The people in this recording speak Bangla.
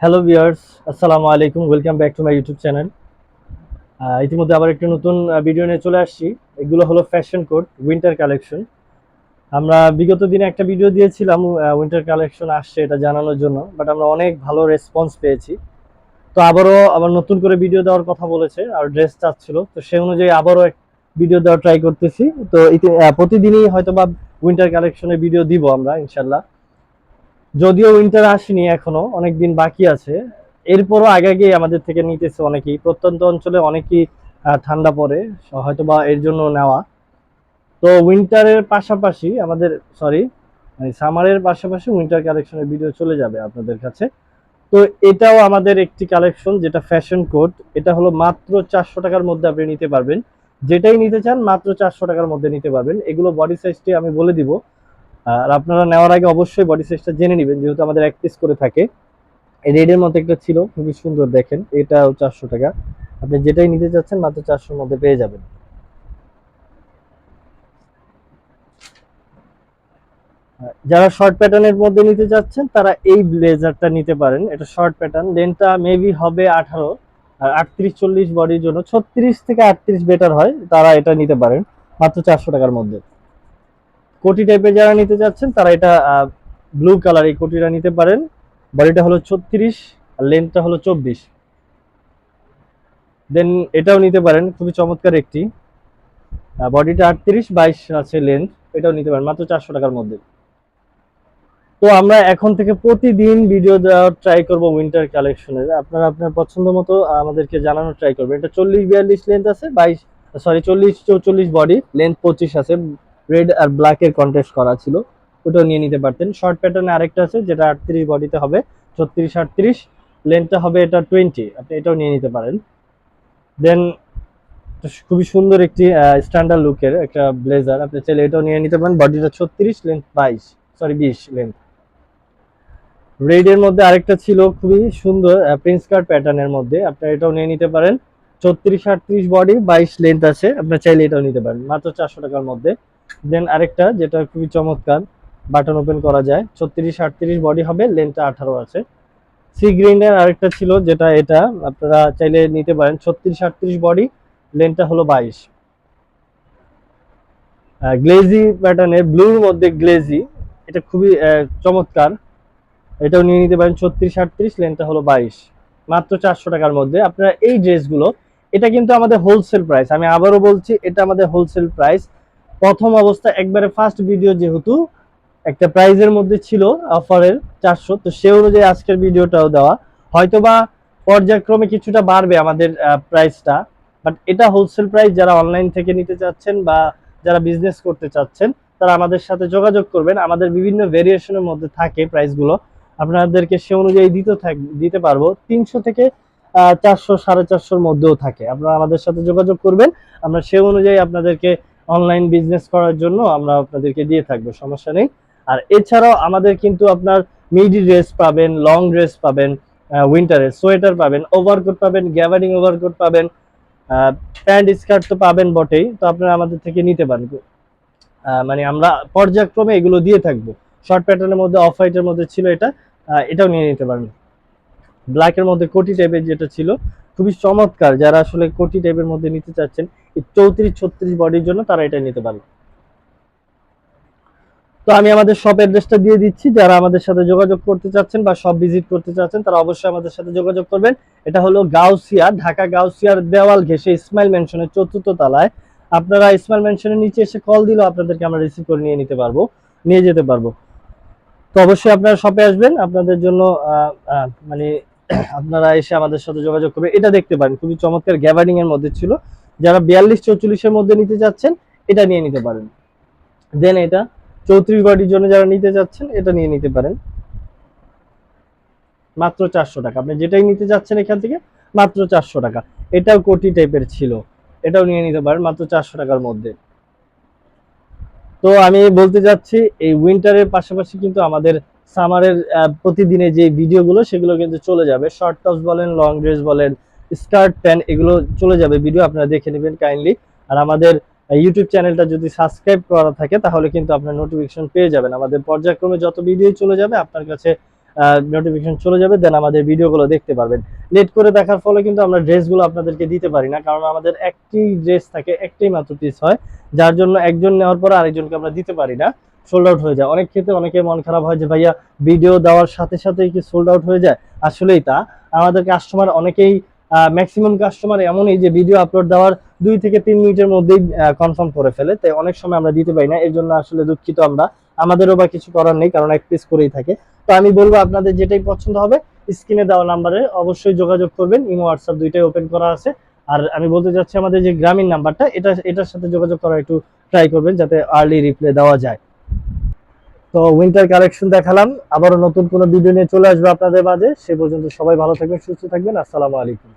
হ্যালো ভিউয়ার্স আসসালামু আলাইকুম welcome back to my YouTube channel ইতিমধ্যে আবার একটি নতুন ভিডিও নিয়ে চলে আসছি। এগুলো হলো ফ্যাশন কোড উইন্টার কালেকশন আমরা বিগত দিনে একটা ভিডিও দিয়েছিলাম উইন্টার কালেকশন আসছে এটা জানানোর জন্য বাট আমরা অনেক ভালো রেসপন্স পেয়েছি। তো আবারও আবার নতুন করে ভিডিও দেওয়ার কথা বলেছে আর ড্রেস চাচ্ছিল। তো সেই অনুযায়ী আবারও ভিডিও দেওয়ার ট্রাই করতেছি। তো আহ, প্রতিদিনই হয়তো বা উইন্টার কালেকশনের ভিডিও দিব আমরা ইনশাল্লাহ। যদিও উইন্টার আসেনি এখনও অনেক দিন বাকি আছে। এরপরও আগে আগে আমাদের থেকে নিতেছে অনেকেই। প্রত্যন্ত অঞ্চলে অনেকেই ঠান্ডা পড়ে হয়তো বা এর জন্য নেওয়া। তো উইন্টারের পাশাপাশি আমাদের সরি সামারের পাশাপাশি উইন্টার কালেকশনের ভিডিও চলে যাবে আপনাদের কাছে। তো এটাও আমাদের একটি কালেকশন যেটা ফ্যাশন কোড এটা হলো মাত্র চারশো টাকার মধ্যে আপনি নিতে পারবেন। যেটাই নিতে চান, মাত্র চারশো টাকার মধ্যে নিতে পারবেন। এগুলো বডি সাইজটি আমি বলে দিব। আর আপনারা নেওয়ার আগে অবশ্যই বডি সাইজটা জেনে নেবেন, যেহেতু আমাদের এক পিস করে থাকে। রেডের মধ্যে একটা ছিল, খুবই সুন্দর দেখেন, এটাও চারশো টাকা। আপনি যেটাই নিতে চাচ্ছেন, মাত্র চারশোর মধ্যে পেয়ে যাবেন। যারা শর্ট প্যাটার্নের মধ্যে নিতে চাচ্ছেন, তারা এই ব্লেজারটা নিতে পারেন। এটা শর্ট প্যাটার্ন লেন্থটা মেবি হবে আঠারো, আর আটত্রিশ, চল্লিশ বডির জন্য ছত্রিশ থেকে আটত্রিশ বেটার হয়, তারা এটা নিতে পারেন, মাত্র চারশো টাকার মধ্যে। কোটি টাইপের যারা নিতে চাচ্ছেন তারা এটা ব্লু কালার এই কোটিটা নিতে পারেন। বডিটা হলো ছত্রিশ, আর লেন্থটা হলো চব্বিশ। দেন এটাও নিতে পারেন, খুবই চমৎকার একটি। বডিটা আটত্রিশ, বাইশ আছে লেন্থ এটাও নিতে পারেন, মাত্র চারশো টাকার মধ্যে। তো আমরা এখন থেকে প্রতিদিন ভিডিও দেওয়ার ট্রাই করব উইন্টার কালেকশনের আপনারা আপনার পছন্দ মতো আমাদেরকে জানানোর ট্রাই করবেন। এটা চল্লিশ, বিয়াল্লিশ লেন্থ আছে, বাইশ সরি চল্লিশ, চৌচল্লিশ বডি লেন্থ পঁচিশ আছে। রেড আর ব্ল্যাক এর কন্টেস্ট করা ছিল। ওটাও নিয়ে নিতে পারতেন। শর্ট প্যাটার্নে আরেকটা আছে, যেটা আটত্রিশ বডিতে হবে, ছত্রিশ, আটত্রিশ। লেন্থটা হবে এটা টোয়েন্টি আপনি এটাও নিয়ে নিতে পারেন। দেন খুবই সুন্দর একটি স্ট্যান্ডার্ড লুকের একটা ব্লেজার আপনি চাইলে এটাও নিয়ে নিতে পারেন। বডিটা ছত্রিশ লেন্থ বাইশ সরি বিশ লেন্থ রেডের মধ্যে আরেকটা ছিল, খুবই সুন্দর প্রিন্স কার্ড প্যাটার্নের মধ্যে আপনারা এটাও নিয়ে নিতে পারেন। ছত্রিশ, আটত্রিশ বডি বাইশ লেন্থ আছে আপনার চাইলে এটাও নিতে পারেন। মাত্র চারশো টাকার মধ্যে। দেন আরেকটা যেটা খুবই চমৎকার বাটন ওপেন করা যায়, ছত্রিশ আটত্রিশ বডি হবে লেনটা আঠারো আছে। সি গ্রিনের আরেকটা ছিল যেটা এটা, আপনারা চাইলে নিতে পারেন, ছত্রিশ আটত্রিশ বডি লেনটা হলো বাইশ। গ্লেজি প্যাটার্নের ব্লুর মধ্যে গ্লেজি এটা খুবই চমৎকার। এটাও নিয়ে নিতে পারেন, ছত্রিশ আটত্রিশ লেনটা হলো বাইশ। মাত্র চারশো টাকার মধ্যে। আপনারা এই ড্রেসগুলো এটা কিন্তু আমাদের হোলসেল প্রাইস আমি আবারও বলছি, এটা আমাদের হোলসেল প্রাইস প্রথম অবস্থা একবারে ফার্স্ট ভিডিও যেহেতু, একটা প্রাইজের মধ্যে ছিল অফারের চারশো, তো সে অনুযায়ী আজকের ভিডিওটাও দেওয়া। হয়তোবা পর্যায়ক্রমে কিছুটা বাড়বে আমাদের প্রাইসটা বাট এটা হোলসেল প্রাইস যারা অনলাইন থেকে নিতে চাচ্ছেন বা যারা বিজনেস করতে চাচ্ছেন, তারা আমাদের সাথে যোগাযোগ করবেন। আমাদের বিভিন্ন ভেরিয়েশনের মধ্যে থাকে প্রাইসগুলো আপনাদেরকে সে অনুযায়ী দিতে থাক, দিতে পারব। তিনশো থেকে চারশো, সাড়ে চারশোর মধ্যেও থাকে। আপনারা আমাদের সাথে যোগাযোগ করবেন। আমরা সে অনুযায়ী আপনাদেরকে অনলাইন বিজনেস করার জন্য আমরা আপনাদেরকে দিয়ে থাকব, সমস্যা নেই। আর এছাড়াও আমাদের কিন্তু আপনার মিডি ড্রেস পাবেন লং ড্রেস পাবেন উইন্টারের সোয়েটার পাবেন ওভারকোট পাবেন গ্যাভারিং ওভারকোট পাবেন প্যান্ট স্কার্ট তো পাবেন বটেই, তো আপনারা আমাদের থেকে নিতে পারেন। মানে আমরা পর্যায়ক্রমে এগুলো দিয়ে থাকব। শর্ট প্যাটার্নের মধ্যে অফ হোয়াইটের মধ্যে ছিল এটা এটাও নিয়ে নিতে পারেন। ব্ল্যাকের মধ্যে কোটি টাইপের যেটা ছিল খুবই চমৎকার যারা আসলে কোটি টাইপের মধ্যে নিতে চাচ্ছেন চৌত্রিশ, ছত্রিশ বডির জন্য তারা এটা নিতে পারে তো আমি আমাদের সব অ্যাড্রেসটা দিয়ে দিচ্ছি, যারা আমাদের সাথে যোগাযোগ করতে চাচ্ছেন বা সব ভিজিট করতে চাচ্ছেন, তারা অবশ্যই আমাদের সাথে যোগাযোগ করবেন। এটা হলো গাউসিয়া, ঢাকা গাউসিয়ার দেওয়াল ঘেসে ইসমাইল মেনশনের চতুর্থ তলায়। আপনারা ইসমাইল মেনশনের নিচে এসে কল দিলেও আপনাদেরকে আমরা রিসিভ করে নিয়ে নিতে পারব, নিয়ে যেতে পারব। তো অবশ্যই আপনারা শপে আসবেন। আপনাদের জন্য মানে আপনারা এসে আমাদের সাথে যোগাযোগ করবেন এটা দেখতে পারেন, খুবই চমৎকার গ্যাবারিং এর মধ্যে ছিল। যারা বিয়াল্লিশ চৌচল্লিশের মধ্যে নিতে চাচ্ছেন, এটা নিয়ে নিতে পারেন। দেন এটা চৌত্রিশ বডির জন্য যারা নিতে চাচ্ছেন, এটা নিয়ে নিতে পারেন। মাত্র চারশো টাকা। আপনি যেটাই নিতে চাচ্ছেন এখান থেকে, মাত্র চারশো টাকা। এটাও কোটি টাইপের ছিল। এটাও নিয়ে নিতে পারেন, মাত্র চারশো টাকার মধ্যে। তো আমি বলতে যাচ্ছি, এই উইন্টারের পাশাপাশি কিন্তু আমাদের সামারের প্রতিদিনে যে ভিডিওগুলো, সেগুলো কিন্তু চলে যাবে। শর্ট টপস বলেন লং ড্রেস বলেন স্কার্ট প্যান্ট এগুলো চলে যাবে। ভিডিও আপনারা দেখে নেবেন কাইন্ডলি আর আমাদের ইউটিউব চ্যানেলটা যদি সাবস্ক্রাইব করা থাকে, তাহলে কিন্তু আপনার নোটিফিকেশন পেয়ে যাবেন। আমাদের পর্যায়ক্রমে যত ভিডিও চলে যাবে, আপনার কাছে নোটিফিকেশন চলে যাবে দেন আমাদের ভিডিওগুলো দেখতে পারবেন। লেট করে দেখার ফলে কিন্তু আমরা ড্রেসগুলো আপনাদেরকে দিতে পারি না, কারণ আমাদের একটি ড্রেস থাকে একটাই মাত্র পিস হয়। যার জন্য একজন নেওয়ার পরে আরেকজনকে আমরা দিতে পারি না। সোল্ড আউট হয়ে যায়। অনেক ক্ষেত্রে অনেকের মন খারাপ হয় যে, ভাইয়া ভিডিও দেওয়ার সাথে সাথে কি সোল্ড আউট হয়ে যায়? আসলেই তা। আমাদের কাস্টমার অনেকেই ম্যাক্সিমাম কাস্টমার এমনই যে ভিডিও আপলোড দেওয়ার দুই থেকে তিন মিনিটের মধ্যেই কনফার্ম করে ফেলে। তাই অনেক সময় আমরা দিতে পারি না। এর জন্য আসলে দুঃখিত আমরা। আমাদেরও বা কিছু করার নেই, কারণ এক পিস করেই থাকে। তো আমি বলব, আপনাদের যেটাই পছন্দ হবে স্ক্রিনে দেওয়া নাম্বারে অবশ্যই যোগাযোগ করবেন। ইমো হোয়াটসঅ্যাপ দুইটাই ওপেন করা আছে। আর আমি বলতে চাচ্ছি, আমাদের যে গ্রামীণ নাম্বারটা এটা, এটার সাথে যোগাযোগ করার একটু ট্রাই করবেন, যাতে আর্লি রিপ্লাই দেওয়া যায়। তো উইন্টার কালেকশন দেখালাম। আবারও নতুন কোনো ভিডিও নিয়ে চলে আসবে আপনাদের মাঝে। সে পর্যন্ত সবাই ভালো থাকবেন, সুস্থ থাকবেন। আসসালামু আলাইকুম।